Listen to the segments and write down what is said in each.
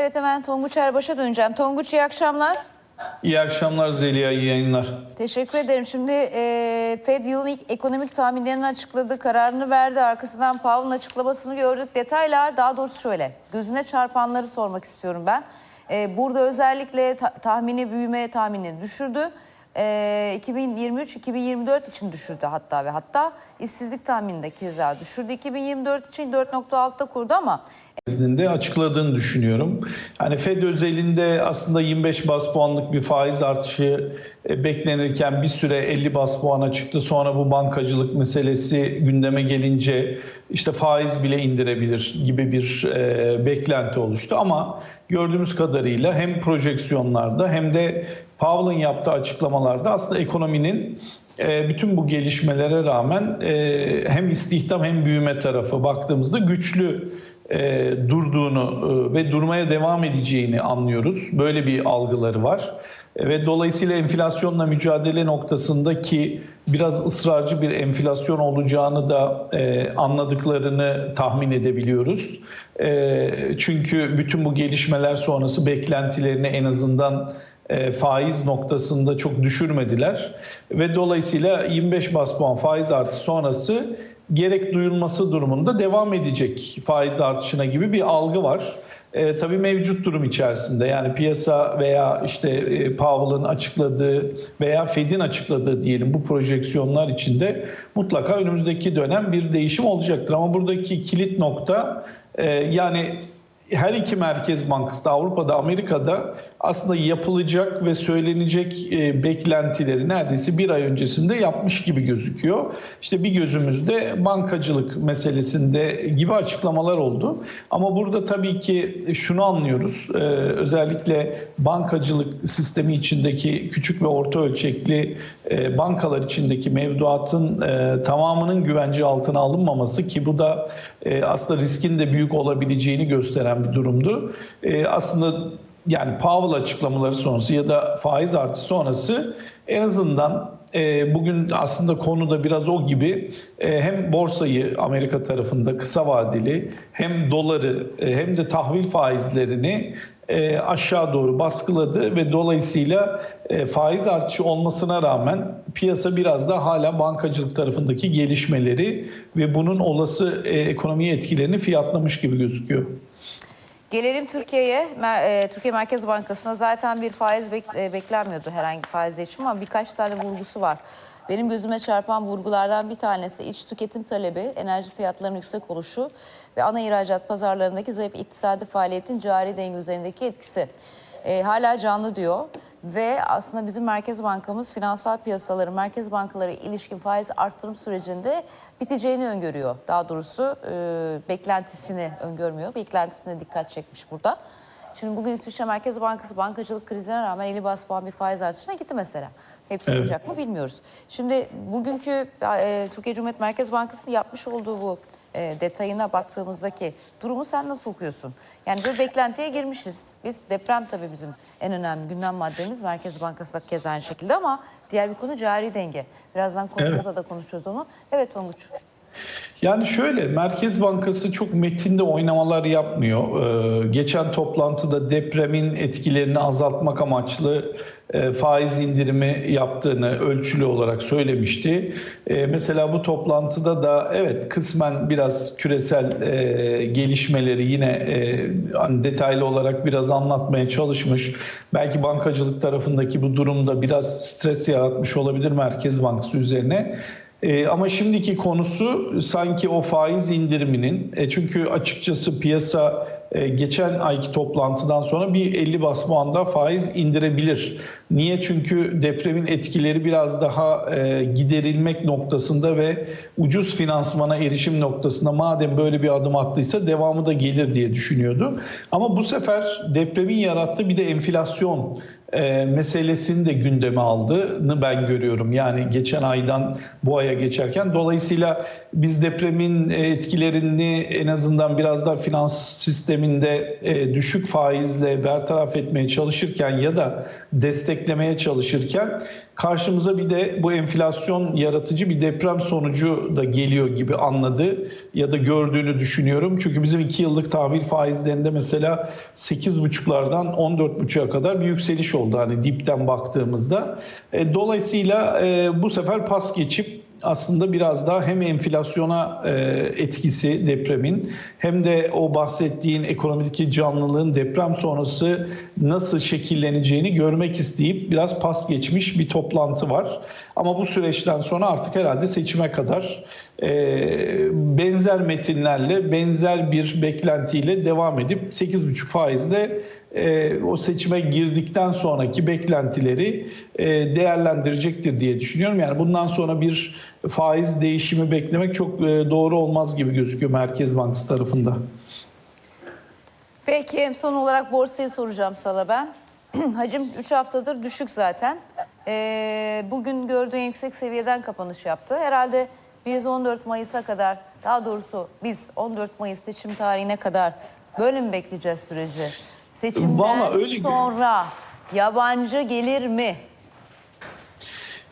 Evet hemen Tonguç Erbaş'a döneceğim. Tonguç iyi akşamlar. İyi akşamlar Zeliha, iyi yayınlar. Teşekkür ederim. Şimdi e, Fed yılın ilk ekonomik tahminlerini açıkladı, kararını verdi. Arkasından Powell'ın açıklamasını gördük. Detaylar daha doğrusu şöyle. Gözüne çarpanları sormak istiyorum ben. E, burada özellikle ta- tahmini büyüme tahminini düşürdü. E, 2023-2024 için düşürdü hatta ve hatta işsizlik tahminini de keza düşürdü. 2024 için 4.6'da kurdu ama İzninde açıkladığını düşünüyorum. Yani Fed özelinde aslında 25 bas puanlık bir faiz artışı e, beklenirken bir süre 50 bas puana çıktı. Sonra bu bankacılık meselesi gündeme gelince işte faiz bile indirebilir gibi bir e, beklenti oluştu. Ama gördüğümüz kadarıyla hem projeksiyonlarda hem de Powell'ın yaptığı açıklamalarda aslında ekonominin e, bütün bu gelişmelere rağmen e, hem istihdam hem büyüme tarafı baktığımızda güçlü e, durduğunu e, ve durmaya devam edeceğini anlıyoruz. Böyle bir algıları var. E, ve dolayısıyla enflasyonla mücadele noktasındaki biraz ısrarcı bir enflasyon olacağını da e, anladıklarını tahmin edebiliyoruz. E, çünkü bütün bu gelişmeler sonrası beklentilerini en azından e, faiz noktasında çok düşürmediler ve dolayısıyla 25 bas puan faiz artışı sonrası gerek duyulması durumunda devam edecek faiz artışına gibi bir algı var. E, tabii mevcut durum içerisinde yani piyasa veya işte e, Powell'ın açıkladığı veya Fed'in açıkladığı diyelim bu projeksiyonlar içinde mutlaka önümüzdeki dönem bir değişim olacaktır. Ama buradaki kilit nokta e, yani her iki merkez bankası da Avrupa'da, Amerika'da aslında yapılacak ve söylenecek e, beklentileri neredeyse bir ay öncesinde yapmış gibi gözüküyor. İşte bir gözümüzde bankacılık meselesinde gibi açıklamalar oldu. Ama burada tabii ki şunu anlıyoruz. E, özellikle bankacılık sistemi içindeki küçük ve orta ölçekli e, bankalar içindeki mevduatın e, tamamının güvence altına alınmaması ki bu da e, aslında riskin de büyük olabileceğini gösteren bir durumdu. E, aslında yani Powell açıklamaları sonrası ya da faiz artışı sonrası en azından e, bugün aslında konu da biraz o gibi e, hem borsayı Amerika tarafında kısa vadeli hem doları e, hem de tahvil faizlerini e, aşağı doğru baskıladı ve dolayısıyla e, faiz artışı olmasına rağmen piyasa biraz da hala bankacılık tarafındaki gelişmeleri ve bunun olası e, ekonomiye etkilerini fiyatlamış gibi gözüküyor. Gelelim Türkiye'ye. E, Türkiye Merkez Bankası'na zaten bir faiz e, beklenmiyordu herhangi bir faiz değişimi ama birkaç tane vurgusu var. Benim gözüme çarpan vurgulardan bir tanesi iç tüketim talebi, enerji fiyatlarının yüksek oluşu ve ana ihracat pazarlarındaki zayıf iktisadi faaliyetin cari denge üzerindeki etkisi. E, hala canlı diyor ve aslında bizim Merkez Bankamız finansal piyasaları, merkez bankaları ilişkin faiz arttırım sürecinde biteceğini öngörüyor. Daha doğrusu e, beklentisini öngörmüyor, beklentisine dikkat çekmiş burada. Şimdi bugün İsviçre Merkez Bankası bankacılık krizine rağmen 50 bas puan bir faiz artışına gitti mesela. Hepsi Evet. olacak mı bilmiyoruz. Şimdi bugünkü e, Türkiye Cumhuriyet Merkez Bankası'nın yapmış olduğu bu e, detayına baktığımızdaki durumu sen nasıl okuyorsun? Yani bir beklentiye girmişiz. Biz deprem tabii bizim en önemli gündem maddemiz. Merkez Bankası da keza aynı şekilde ama diğer bir konu cari denge. Birazdan konumuzda da konuşacağız onu. Evet Tonguç. Yani şöyle Merkez Bankası çok metinde oynamalar yapmıyor. Ee, geçen toplantıda depremin etkilerini azaltmak amaçlı faiz indirimi yaptığını ölçülü olarak söylemişti. E, mesela bu toplantıda da evet kısmen biraz küresel e, gelişmeleri yine e, hani detaylı olarak biraz anlatmaya çalışmış. Belki bankacılık tarafındaki bu durumda biraz stres yaratmış olabilir Merkez Bankası üzerine. E, ama şimdiki konusu sanki o faiz indiriminin e, çünkü açıkçası piyasa e, geçen ayki toplantıdan sonra bir 50 bas puanda faiz indirebilir. Niye? Çünkü depremin etkileri biraz daha e, giderilmek noktasında ve ucuz finansmana erişim noktasında madem böyle bir adım attıysa devamı da gelir diye düşünüyordu. Ama bu sefer depremin yarattığı bir de enflasyon e, meselesini de gündeme aldığını ben görüyorum. Yani geçen aydan bu aya geçerken. Dolayısıyla biz depremin e, etkilerini en azından biraz da finans sisteminde e, düşük faizle bertaraf etmeye çalışırken ya da desteklemeye çalışırken Karşımıza bir de bu enflasyon yaratıcı bir deprem sonucu da geliyor gibi anladı ya da gördüğünü düşünüyorum. Çünkü bizim 2 yıllık tahvil faizlerinde mesela 8,5'lardan 14,5'a kadar bir yükseliş oldu hani dipten baktığımızda. E, dolayısıyla e, bu sefer pas geçip aslında biraz daha hem enflasyona e, etkisi depremin hem de o bahsettiğin ekonomideki canlılığın deprem sonrası nasıl şekilleneceğini görmek isteyip biraz pas geçmiş bir toplantı var. Ama bu süreçten sonra artık herhalde seçime kadar e, benzer metinlerle, benzer bir beklentiyle devam edip 8,5 faizle e, o seçime girdikten sonraki beklentileri e, değerlendirecektir diye düşünüyorum. Yani bundan sonra bir faiz değişimi beklemek çok e, doğru olmaz gibi gözüküyor Merkez Bankası tarafında. Peki son olarak borsayı soracağım sana ben. Hacim 3 haftadır düşük zaten. Ee, bugün gördüğün yüksek seviyeden kapanış yaptı. Herhalde biz 14 Mayıs'a kadar, daha doğrusu biz 14 Mayıs seçim tarihine kadar böyle mi bekleyeceğiz süreci? Seçimden Vallahi öyle- sonra yabancı gelir mi?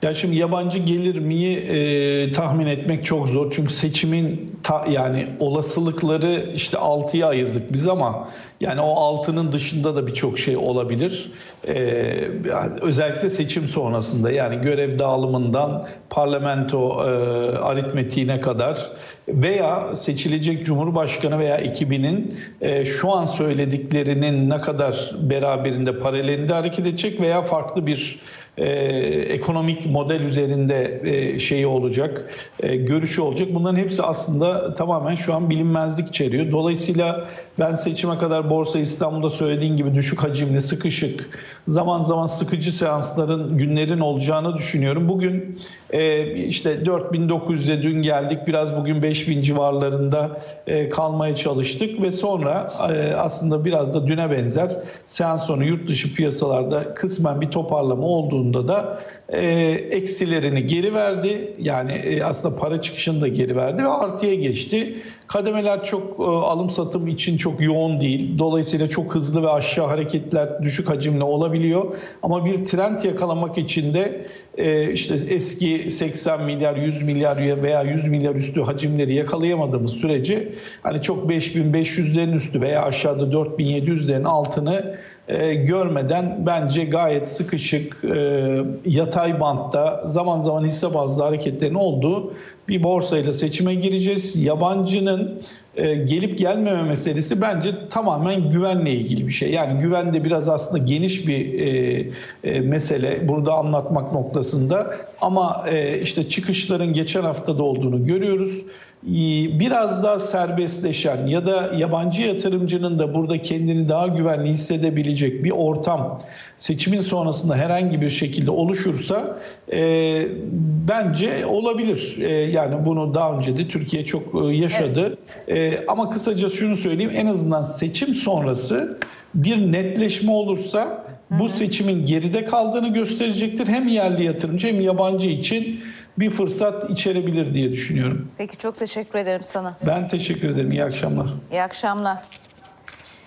Ya şimdi yabancı gelir miyi e, tahmin etmek çok zor. Çünkü seçimin ta, yani olasılıkları işte 6'ya ayırdık biz ama yani o 6'nın dışında da birçok şey olabilir. E, özellikle seçim sonrasında yani görev dağılımından parlamento e, aritmetiğine kadar veya seçilecek cumhurbaşkanı veya ekibinin e, şu an söylediklerinin ne kadar beraberinde paralelinde hareket edecek veya farklı bir e, ekonomik model üzerinde e, şeyi olacak, e, görüşü olacak. Bunların hepsi aslında tamamen şu an bilinmezlik içeriyor. Dolayısıyla ben seçime kadar Borsa İstanbul'da söylediğin gibi düşük hacimli, sıkışık, zaman zaman sıkıcı seansların, günlerin olacağını düşünüyorum. Bugün e, işte 4900'e dün geldik, biraz bugün 5000 civarlarında e, kalmaya çalıştık ve sonra e, aslında biraz da düne benzer seans sonu yurt dışı piyasalarda kısmen bir toparlama olduğunda da e, eksilerini geri verdi. Yani e, aslında para çıkışını da geri verdi ve artıya geçti. Kademeler çok e, alım satım için çok yoğun değil. Dolayısıyla çok hızlı ve aşağı hareketler düşük hacimli olabiliyor. Ama bir trend yakalamak için de e, işte eski 80 milyar, 100 milyar veya 100 milyar üstü hacimleri yakalayamadığımız sürece hani çok 5500'lerin üstü veya aşağıda 4700'lerin altını e, görmeden bence gayet sıkışık e, yatay bantta zaman zaman hisse bazlı hareketlerin olduğu bir borsayla seçime gireceğiz. Yabancının e, gelip gelmeme meselesi bence tamamen güvenle ilgili bir şey. Yani güven de biraz aslında geniş bir e, e, mesele burada anlatmak noktasında. Ama e, işte çıkışların geçen haftada olduğunu görüyoruz biraz daha serbestleşen ya da yabancı yatırımcının da burada kendini daha güvenli hissedebilecek bir ortam seçimin sonrasında herhangi bir şekilde oluşursa e, bence olabilir. E, yani bunu daha önce de Türkiye çok e, yaşadı. E, ama kısaca şunu söyleyeyim en azından seçim sonrası bir netleşme olursa bu seçimin geride kaldığını gösterecektir. Hem yerli yatırımcı hem yabancı için bir fırsat içerebilir diye düşünüyorum. Peki çok teşekkür ederim sana. Ben teşekkür ederim. İyi akşamlar. İyi akşamlar.